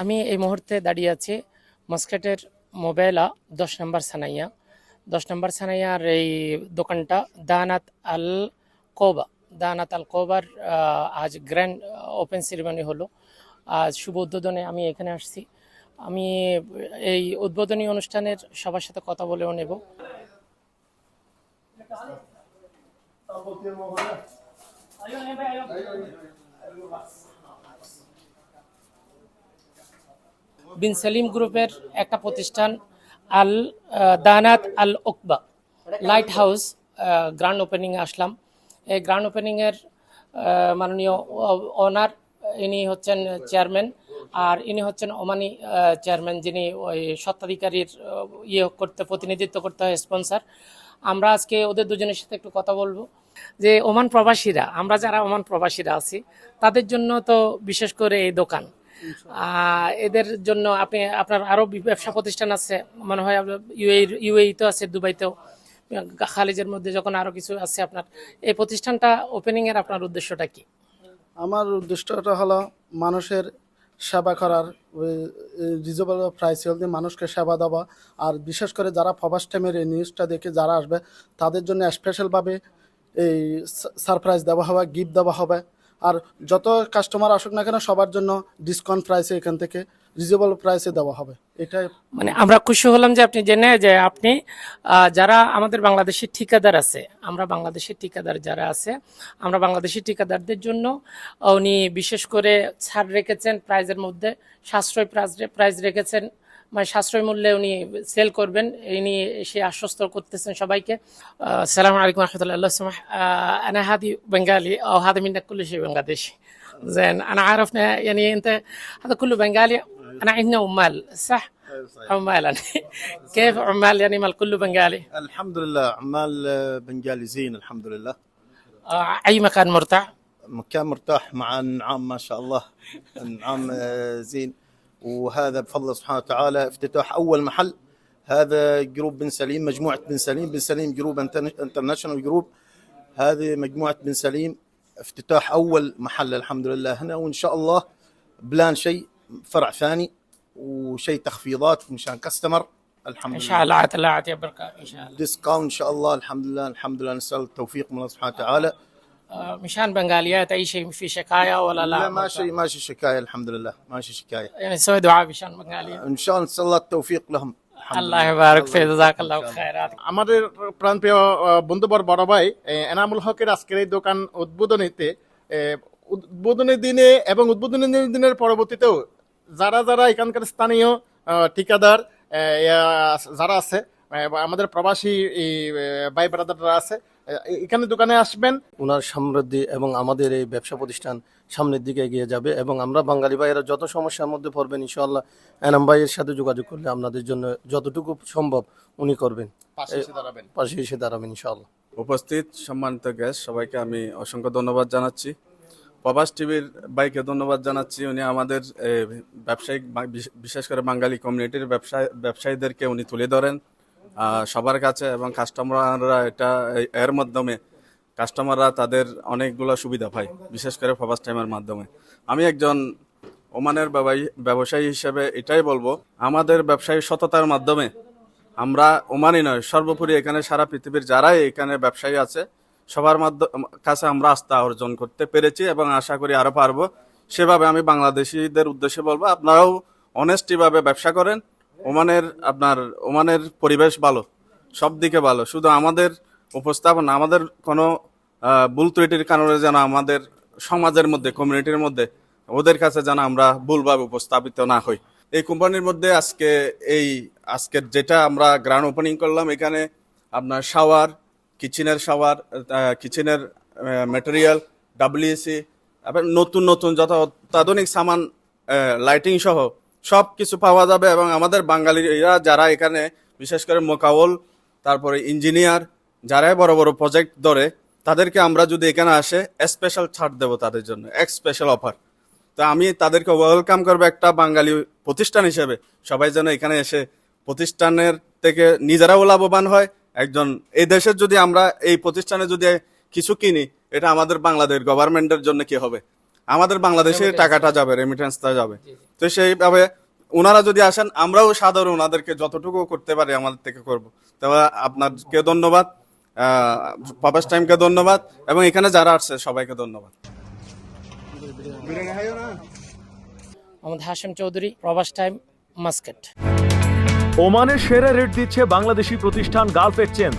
আমি এই মুহূর্তে দাঁড়িয়ে আছি মস্কেটের মোবাইলা দশ নম্বর সানাইয়া দশ নম্বর সানাইয়ার এই দোকানটা দানাত আল কোবা দানাত আল কোবার আজ গ্র্যান্ড ওপেন সেরিমনি হলো আজ শুভ উদ্বোধনে আমি এখানে আসছি আমি এই উদ্বোধনী অনুষ্ঠানের সবার সাথে কথা বলেও নেব বিন সেলিম গ্রুপের একটা প্রতিষ্ঠান, Al Danat Al Okba light house grand ওপেনিংয়ে আসলাম। এই গ্র্যান্ড ওপেনিংয়ের মাননীয় ওনার ইনি হচ্ছেন চেয়ারম্যান আর ইনি হচ্ছেন ওমানি চেয়ারম্যান যিনি ওই স্বত্বাধিকারীর ইয়ে করতে, প্রতিনিধিত্ব করতে হয় স্পন্সর আমরা আজকে ওদের দুজনের সাথে একটু কথা বলব। যে ওমান প্রবাসীরা, আমরা যারা ওমান প্রবাসীরা আছি, তাদের জন্য তো বিশেষ করে এই দোকান। এদের জন্য আপনি, আপনার আরও ব্যবসা প্রতিষ্ঠান আছে। মনে হয় ইউএই ইউএই তো আছে, দুবাইতেও। খালিজের মধ্যে যখন আরও কিছু আছে আপনার, এই প্রতিষ্ঠানটা ওপেনিংয়ের আপনার উদ্দেশ্যটা কি? আমার উদ্দেশ্যটা হলো মানুষের সেবা করার রিজনেবল প্রাইস দিয়ে মানুষকে সেবা দেওয়া। আর বিশেষ করে যারা ফবাস টাইমের এই নিউজটা দেখে যারা আসবে, তাদের জন্য স্পেশালভাবে এই সারপ্রাইজ দেওয়া হবে গিফট দেওয়া হবে। আর যত কাস্টমার আসুক না কেন সবার জন্য ডিসকাউন্ট প্রাইসে এখান থেকে রিজনেবল প্রাইসে দেওয়া হবে। এটাই মানে আমরা খুশি হলাম যে আপনি জেনে যে আপনি যারা আমাদের বাংলাদেশের ঠিকাদার আছে, আমরা বাংলাদেশের ঠিকাদার যারা আছে, আমরা বাংলাদেশের ঠিকাদারদের জন্য উনি বিশেষ করে ছাড় রেখেছেন প্রাইজের মধ্যে সাশ্রয় প্রাইজ প্রাইজ রেখেছেন। মানে সাশ্রয় মূল্যে উনি সেল করবেন এই নিয়ে সে আশ্বস্ত করতেছেন সবাইকে আহ, সালাম আলাইকুম রহমতুল্লাহ سمح آه، انا هذه بنغالي او هذا منك كل شيء بنغلاديشي زين انا عارفنا يعني انت هذا كله بنغالي انا عندنا عمال صح عمال يعني كيف عمال يعني مال كله بنغالي الحمد لله عمال آه، بنجالي زين الحمد لله آه، اي مكان مرتاح مكان مرتاح مع انعام ما شاء الله انعام آه، زين وهذا بفضل الله سبحانه وتعالى افتتاح أول محل. هذا جروب بن سليم مجموعة بن سليم. بن سليم جروب انترن- انترناشونال جروب. هذه مجموعة بن سليم افتتاح أول محل الحمد لله هنا. وإن شاء الله بلان شيء فرع ثاني وشيء تخفيضات مشان كاستمر الحمد إن لله. شاء الله عاد يبارك إن شاء الله. ديسكاونت إن شاء الله. الحمد لله الحمد لله. نسأل التوفيق من الله سبحانه وتعالى. مشان بنغاليات اي شيء في شكاية ولا لا لا ماشي ماشي شكايه الحمد لله ماشي شكايه يعني سوي دعاء مشان بنغاليات ان شاء الله نسال الله التوفيق لهم الحمد الله لله. يبارك فيك جزاك الله خيرات আমাদের প্রাণপ্রিয় আহ, বন্ধুবর বড় ভাই এ, এনামুল হকের আজকের এই দোকান উদ্বোধনীতে এ, উদ্বোধনী দিনে এবং উদ্বোধনী দিনের পরবর্তীতেও যারা যারা এখানকার স্থানীয় আহ, ঠিকাদার এ, ইয়া, যারা আছে এ, বা আমাদের প্রবাসী এই, এ, ভাই ব্রাদাররা আছে এ, এখানে দোকানে আসবেন। ওনার সমৃদ্ধি এবং আমাদের এই ব্যবসা প্রতিষ্ঠান সামনের দিকে এগিয়ে যাবে এবং আমরা বাঙালি ভাইয়েরা যত সমস্যার মধ্যে পড়বেন ইনশাআল্লাহ এনাম ভাইয়ের সাথে যোগাযোগ করলে আপনাদের জন্য যতটুকু সম্ভব উনি করবেন। পাশে এসে দাঁড়াবেন। পাশে এসে দাঁড়াবেন উপস্থিত সম্মানিত গেস্ট সবাইকে আমি অসংখ্য ধন্যবাদ জানাচ্ছি। প্রবাস টিভির বাইকে ধন্যবাদ জানাচ্ছি। উনি আমাদের ব্যবসায়িক বিশেষ করে বাঙালি কমিউনিটির ব্যবসায় ব্যবসায়ীদেরকে উনি তুলে ধরেন। সবার কাছে এবং কাস্টমাররা এটা, এর মাধ্যমে কাস্টমাররা তাদের অনেকগুলো সুবিধা পায়, বিশেষ করে প্রবাস টাইমের মাধ্যমে। আমি একজন ওমানের ব্যবসায়ী হিসেবে এটাই বলব, আমাদের ব্যবসায়ী সততার মাধ্যমে আমরা ওমানই নয়, সর্বোপরি এখানে সারা পৃথিবীর যারাই এখানে ব্যবসায়ী আছে, সবার মাধ্যমে কাছে আমরা আস্থা অর্জন করতে পেরেছি এবং আশা করি আরও পারব। সেভাবে আমি বাংলাদেশিদের উদ্দেশ্যে বলব, আপনারাও অনেস্টিভাবে ব্যবসা করেন ওমানের আপনার, ওমানের পরিবেশ ভালো, সব দিকে ভালো। শুধু আমাদের উপস্থাপনা, আমাদের কোনো ভুল ত্রুটির কারণে যেন আমাদের সমাজের মধ্যে কমিউনিটির মধ্যে, ওদের কাছে যেন আমরা ভুলভাবে উপস্থাপিত না হই। এই কোম্পানির মধ্যে আজকে এই, আজকের যেটা আমরা গ্রান্ড ওপেনিং করলাম, এখানে আপনার শাওয়ার কিচেনের শাওয়ার কিচেনের ম্যাটেরিয়াল ডাব্লিউসি এবং নতুন নতুন যত অত্যাধুনিক সামান লাইটিং সহ সব কিছু পাওয়া যাবে এবং আমাদের বাঙালিরা যারা এখানে, বিশেষ করে মোকাওল তারপরে ইঞ্জিনিয়ার, যারাই বড় বড় প্রজেক্ট ধরে, তাদেরকে আমরা যদি এখানে আসে স্পেশাল ছাড় দেবো তাদের জন্য, এক স্পেশাল অফার তো আমি তাদেরকে ওয়েলকাম করব একটা বাঙালি প্রতিষ্ঠান হিসেবে। সবাই যেন এখানে এসে প্রতিষ্ঠানের থেকে নিজেরাও লাভবান হয়। একজন, এই দেশের যদি আমরা এই প্রতিষ্ঠানে যদি কিছু কিনি, এটা আমাদের বাংলাদেশ গভর্নমেন্টের জন্য কি হবে? আমাদের বাংলাদেশে টাকাটা যাবে রেমিটেন্সটা যাবে। তো সেইভাবে ওনারা যদি আসেন আমরাও সাধারণ ওনাদেরকে যতটুকু করতে পারি আমাদের থেকে করব। তবে আপনাকে ধন্যবাদ পাপাস টাইমকে ধন্যবাদ এবং এখানে যারা আসছে সবাইকে ধন্যবাদ। আমাদের হাশেম চৌধুরী প্রবাস টাইম মাস্কেট। ওমানের সেরা রেট দিচ্ছে বাংলাদেশি প্রতিষ্ঠান গালফ এক্সচেঞ্জ।